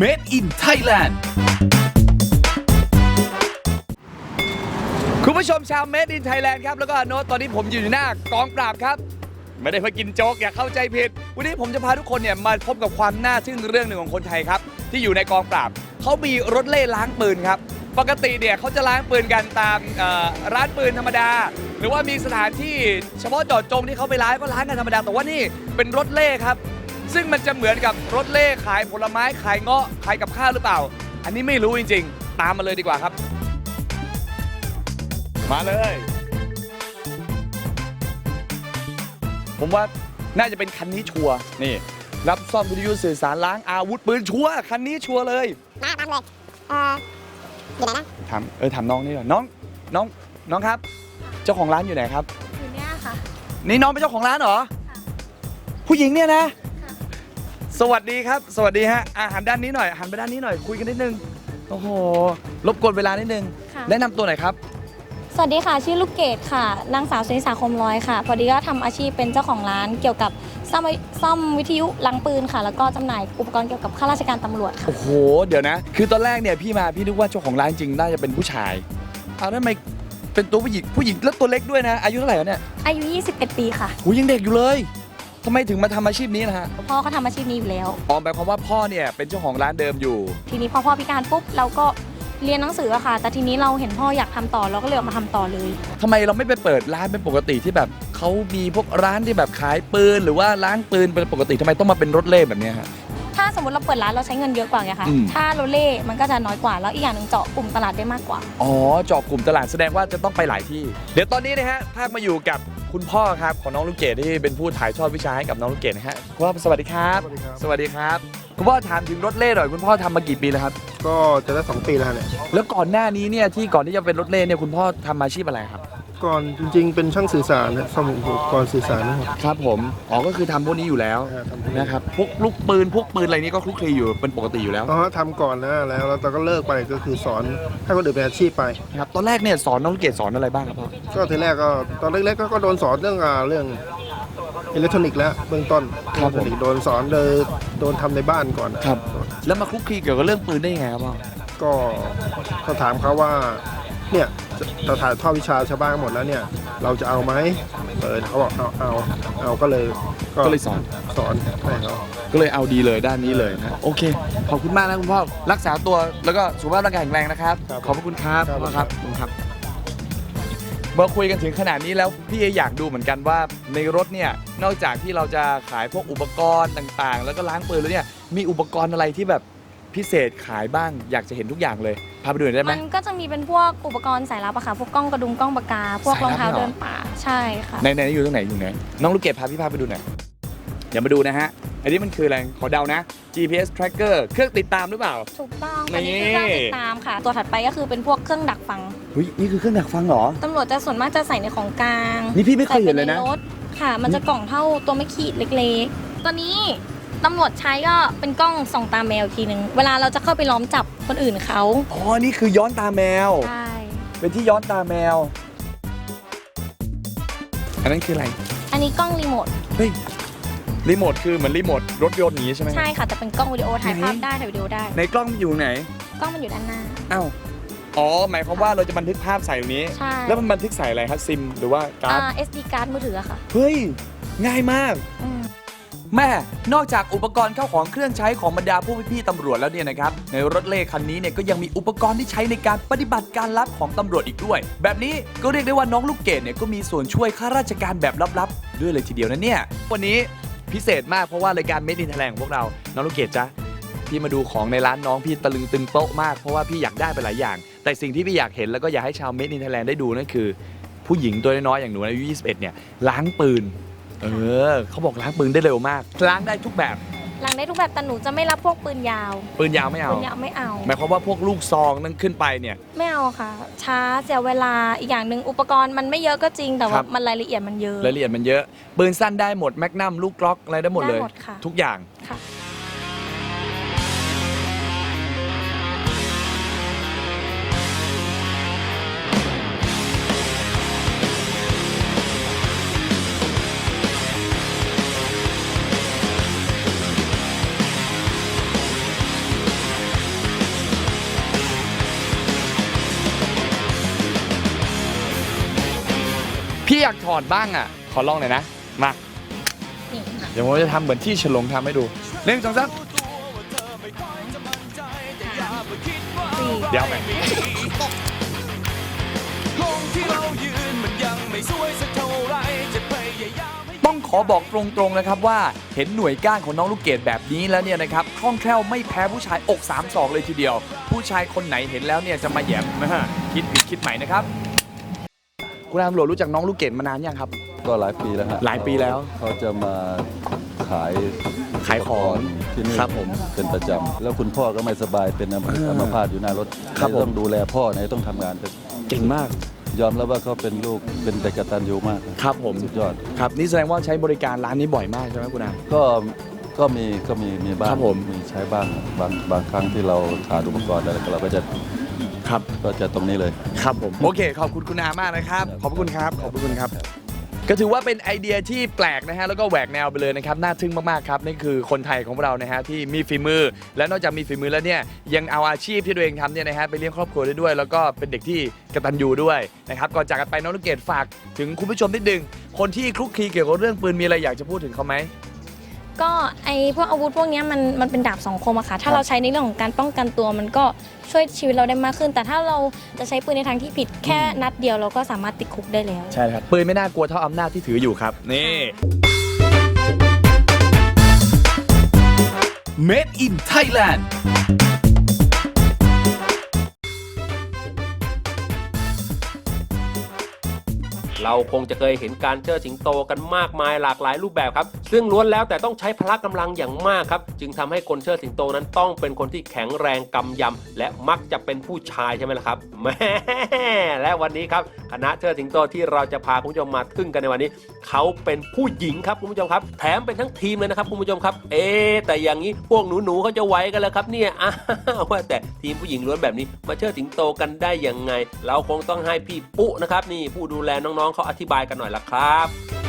Made in Thailand คุณผู้ชมชาว Made in Thailand ครับ แล้วก็โน้ตตอนนี้ผมอยู่หน้ากองปราบครับ ไม่ได้มากินโจ๊กอย่าเข้าใจผิด วันนี้ผมจะพาทุกคนเนี่ยมาพบกับความน่าทึ่งเรื่องหนึ่งของคนไทยครับ ที่อยู่ในกองปราบ เขามีรถเล่ล้างปืนครับ ปกติเนี่ยเขาจะล้างปืนกันตามเอ่อร้านปืนธรรมดา หรือว่ามีสถานที่เฉพาะเจาะจงที่เขาไปล้างก็ล้างกันธรรมดา แต่ว่านี่เป็นรถเล่ครับ ซึ่งมันจะเหมือนกับรถเล่ขายผลไม้ขายเงาะขายกับข้าวหรือเปล่า อันนี้ไม่รู้จริง ๆ ตามมาเลยดีกว่าครับ มาเลย ผมว่าน่าจะเป็นคันนี้ชัวร์นี่ รับซ่อมวิทยุสื่อสารล้างอาวุธปืนชัวร์คันนี้ชัวร์เลยมาตามเลยเอ่ออยู่ไหนนะถามเออถามน้องนี่ก่อนน้องน้องน้องครับ เจ้าของร้านอยู่ไหนครับ อยู่เนี่ยค่ะ นี่น้องเป็นเจ้าของร้านเหรอ ผู้หญิงเนี่ยนะ สวัสดีครับ สวัสดีฮะอาหันด้านนี้หน่อยหันไปด้านนี้หน่อยคุยกันนิดนึงโอ้โหรบกวนเวลานิดนึงค่ะ แนะนำตัวหน่อยครับสวัสดีค่ะ ชื่อลูกเกดค่ะ นางสาวสุนิสาคมร้อยค่ะ พอดีก็ทำอาชีพเป็นเจ้าของร้านเกี่ยวกับซ่อมซ่อมวิทยุลังปืนค่ะ แล้วก็จำหน่ายอุปกรณ์เกี่ยวกับข้าราชการตำรวจค่ะ โอ้โห เดี๋ยวนะ คือตอนแรกเนี่ยพี่มาพี่นึกว่าเจ้าของร้านจริงน่าจะเป็นผู้ชายเอาแล้วทำไมเป็นตัวผู้หญิงผู้หญิงแล้วตัวเล็กด้วยนะ อายุเท่าไหร่แล้วเนี่ยอายุ 21 ปีค่ะ หูยังเด็กอยู่เลย ทำไมถึงมาทำอาชีพนี้นะฮะพ่อเขาทำอาชีพนี้อยู่แล้วอ๋อหมายความว่าพ่อเนี่ยเป็นเจ้าของร้านเดิมอยู่ ทีนี้พอพ่อพิการปุ๊บเราก็เรียนหนังสืออะค่ะ แต่ทีนี้เราเห็นพ่ออยากทำต่อเราก็เลยออกมาทำต่อเลย ทำไมเราไม่ไปเปิดร้านเป็นปกติที่แบบเขามีพวกร้านที่แบบขายปืนหรือว่าล้างปืนเป็นปกติทำไมต้องมาเป็นรถเล่แบบเนี้ยฮะถ้า สมมติเราเปิดร้านเราใช้เงินเยอะกว่าไงคะ อืม ถ้าเราเล่มันก็จะน้อยกว่า แล้วอีกอย่างหนึ่งเจาะกลุ่มตลาดได้มากกว่า อ๋อเจาะกลุ่มตลาดแสดงว่าจะต้องไปหลายที่ เดี๋ยวตอนนี้นะฮะภาคมาอยู่กับคุณพ่อครับของน้องลูกเกดที่เป็นผู้ถ่ายทอดวิชาให้กับน้องลูกเกดนะฮะคุณพ่อสวัสดีครับ สวัสดีครับ สวัสดีครับ คุณพ่อถามถึงรถเล่หน่อยคุณพ่อทำมากี่ปีแล้วครับ ก็จะได้สองปีแล้วเนี่ยแล้วก่อนหน้านี้เนี่ยที่ก่อนที่จะเป็นรถเล่เนี่ยคุณพ่อทำอาชีพอะไรครับ ก่อนจริงๆ เป็นช่างสื่อสารนะซ่อมอุปกรณ์สื่อสารนะครับครับผมอ๋อก็คือทำพวกนี้อยู่แล้วอ่าทำที่นะครับพวกลูกปืนพวกปืนอะไรนี้ก็คลุกคลีอยู่เป็นปกติอยู่แล้ว อ๋อทำก่อนนะแล้วแล้วแต่ก็เลิกไปก็คือสอนให้คนอื่นเป็นอาชีพไป ครับตอนแรกเนี่ยสอนน้องลูกเกดสอนอะไรบ้างครับพ่อก็ทีแรกก็ตอนเล็กๆก็ก็โดนสอนเรื่องอ่าเรื่องอิเล็กทรอนิกส์แล้วเบื้องต้นอิเล็กทรอนิกส์โดนสอนโดยโดนทำในบ้านก่อนนะครับแล้วมาคลุกคลีเกี่ยวกับเรื่องปืนได้ยังไงครับพ่อก็ก็ถามเขาว่า เนี่ยเราถ่ายทอดวิชาชาวบ้านหมดแล้วเนี่ย เราจะเอาไหมเปิดเขาบอกเอาเอาเอาก็เลยก็เลยสอนสอนให้เขาก็เลยเอาดีเลยด้านนี้เลยนะโอเคขอบคุณมากนะคุณพ่อรักษาตัวแล้วก็สุขภาพร่างกายแข็งแรงนะครับ ขอบพระคุณครับขอบคุณครับขอบคุณครับเมื่อคุยกันถึงขนาดนี้แล้วพี่อยากดูเหมือนกันว่าในรถเนี่ยนอกจากที่เราจะขายพวกอุปกรณ์ต่างๆ แล้วก็ล้างปืนแล้วเนี่ยมีอุปกรณ์อะไรที่แบบพิเศษขายบ้างอยากจะเห็นทุกอย่างเลย พาไปดูหน่อยได้ไหมมันก็จะมีเป็นพวกอุปกรณ์สายลับอะค่ะ พวกกล้องกระดุมกล้องปากกา พวกรองเท้าสายลับเหรอเดินป่า ใช่ค่ะ ในในอยู่ตรงไหนอยู่ไหนน้องลูกเกดพาพี่พาไปดูหน่อยเดี๋ยวมาดูนะฮะ อันนี้มันคืออะไร ขอเดานะ GPS tracker เครื่องติดตามหรือเปล่า ถูกต้องนี่อันนี้คือเครื่องติดตามค่ะ ตัวถัดไปก็คือเป็นพวกเครื่องดักฟังเฮ้ยนี่คือเครื่องดักฟังเหรอ ตำรวจจะส่วนมากจะใส่ในของกลาง นี่พี่ไม่เคยเห็นเลยนะใส่ไปใรถค่ะ มันจะกล่องเท่าตัวไม่ขีดเล็กๆ ตัวนี้ ตำรวจใช้ก็เป็นกล้องส่องตาแมวอีกทีหนึ่งเวลาเราจะเข้าไปล้อมจับคนอื่นเขาอ๋อนี่คือย้อนตาแมว ใช่เป็นที่ย้อนตาแมว อันนั้นคืออะไร อันนี้กล้องรีโมทเฮ้ย รีโมทคือเหมือนรีโมทรถยนต์อย่างนี้ใช่ไหม ใช่ค่ะแต่เป็นกล้องวิดีโอถ่ายภาพได้ถ่ายวิดีโอได้ในกล้องอยู่ไหน กล้องมันอยู่ด้านหน้า อ้าว อ๋อ หมายความว่าเราจะบันทึกภาพใส่ตรงนี้ ใช่แล้วมันบันทึกใส่อะไรครับซิมหรือว่าการ์ด อ่า SD การ์ดมือถืออะค่ะเฮ้ย ง่ายมาก อืม แม่ นอกจากอุปกรณ์เข้าของเครื่องใช้ของบรรดาผู้พี่ๆตำรวจแล้วเนี่ยนะครับ ในรถเล่คันนี้เนี่ยก็ยังมีอุปกรณ์ที่ใช้ในการปฏิบัติการลับของตำรวจอีกด้วย แบบนี้ก็เรียกได้ว่าน้องลูกเกดเนี่ยก็มีส่วนช่วยข้าราชการแบบลับๆ ด้วยเลยทีเดียวนะเนี่ย วันนี้พิเศษมากเพราะว่ารายการเมดินแถลงของพวกเรา น้องลูกเกดจ้ะพี่มาดูของในร้านน้องพี่ตะลึงตึงโต๊ะมากเพราะว่าพี่อยากได้ไปหลายอย่าง แต่สิ่งที่พี่อยากเห็นแล้วก็อยากให้ชาวเมดินแถลงได้ดูนั่นคือ ผู้หญิงตัวน้อยๆอย่างหนูอายุ 21 เนี่ยล้างปืน เออเขาบอกล้างปืนได้เร็วมาก ล้างได้ทุกแบบหลังได้ทุกแบบแต่หนูจะไม่รับพวกปืนยาว ปืนยาวไม่เอาปืนยาวไม่เอา หมายความว่าพวกลูกซองนั่นขึ้นไปเนี่ย ไม่เอาค่ะ ช้าเสียเวลาอีกอย่างหนึ่งอุปกรณ์มันไม่เยอะก็จริงแต่คว่ารับ มันรายละเอียดมันเยอะ รายละเอียดมันเยอะ ปืนสั้นได้หมดแมกนัมลูกกล็อกอะไรได้หมดเลย ได้หมดค่ะ ทุกอย่าง ค่ะ อดบ้างอะ ขอลองหน่อยนะ มา นี่ค่ะเดี๋ยวผมจะทำเหมือนที่ฉลองทำให้ดูหนึ่งสองสามสี่เดี๋ยวไหมต้องขอบอกตรงๆนะครับว่าเห็นหน่วยก้านของน้องลูกเกดแบบนี้แล้วเนี่ยนะครับคล่องแคล่วไม่แพ้ผู้ชายอก3ามศอกเลยทีเดียว ผู้ชายคนไหนเห็นแล้วเนี่ยจะมาแหยมคิดผิดคิดใหม่นะครับ คุณตำรวจรู้จักน้องลูกเกดมานานยังครับ ก็หลายปีแล้วฮะหลายปีแล้วเขาจะมาขายขายของที่นี่ครับผมเป็นประจำแล้วคุณพ่อก็ไม่สบายเป็นอัมอัมพาตอยู่หน้ารถครับไหนผม ต้องดูแลพ่อไหนต้องทำงานเก่งมากยอมรับว่าเขาเป็นลูกเป็นเด็กกตัญญูมาก ครับผมสุดยอด ครับนี่แสดงว่าใช้บริการร้านนี้บ่อยมากใช่ไหมคุณอาก็ก็มีก็มีมีบ้างครับผมใช้บ้างบางบางครั้งที่เราขาดอุปกรณ์อะไรก็เราก็จะ ครับ ก็จะตรงนี้เลย ครับผม โอเค ขอบคุณคุณอามากนะครับ ขอบคุณครับ ขอบคุณครับ ก็ถือว่าเป็นไอเดียที่แปลกนะฮะ แล้วก็แหวกแนวไปเลยนะครับ น่าทึ่งมาก ๆ ครับ นี่คือคนไทยของเรานะฮะที่มีฝีมือ และนอกจากมีฝีมือแล้วเนี่ย ยังเอาอาชีพที่ตัวเองทำเนี่ยนะฮะไปเลี้ยงครอบครัวได้ด้วย แล้วก็เป็นเด็กที่กตัญญูด้วยนะครับ ก่อนจากกันไปน้องลูกเกดฝากถึงคุณผู้ชมนิดนึง คนที่คลุกคลีเกี่ยวกับเรื่องปืนมีอะไรอยากจะพูดถึงเขาไหม ก็ไอพวกอาวุธพวกเนี้ยมันมันเป็นดาบสองคมอะค่ะ ถ้าเราใช้ในเรื่องของการป้องกันตัวมันก็ช่วยชีวิตเราได้มากขึ้น แต่ถ้าเราจะใช้ปืนในทางที่ผิดแค่นัดเดียวเราก็สามารถติดคุกได้แล้ว ใช่ครับ ปืนไม่น่ากลัวเท่าอำนาจที่ถืออยู่ครับ นี่ Made in Thailand เราคงจะเคยเห็นการเชิดสิงโตกันมากมายหลากหลายรูปแบบครับ ซึ่งล้วนแล้วแต่ต้องใช้พละกำลังอย่างมากครับ จึงทำให้คนเชิดสิงโตนั้นต้องเป็นคนที่แข็งแรงกำยำและมักจะเป็นผู้ชายใช่ไหมล่ะครับแม่และวันนี้ครับคณะเชิดสิงโตที่เราจะพาคุณผู้ชมมาทึ่งกันในวันนี้ เขาเป็นผู้หญิงครับคุณผู้ชมครับ แถมเป็นทั้งทีมเลยนะครับคุณผู้ชมครับ เอ๊แต่อย่างนี้พวกหนูๆเขาจะไหวกันแล้วครับเนี่ยอ้าวว่าแต่ทีมผู้หญิงล้วนแบบนี้มาเชิดสิงโตกันได้ยังไง เราคงต้องให้พี่ปุ๊นะครับนี่ผู้ดูแลน้องๆเขาอธิบายกันหน่อยละครับ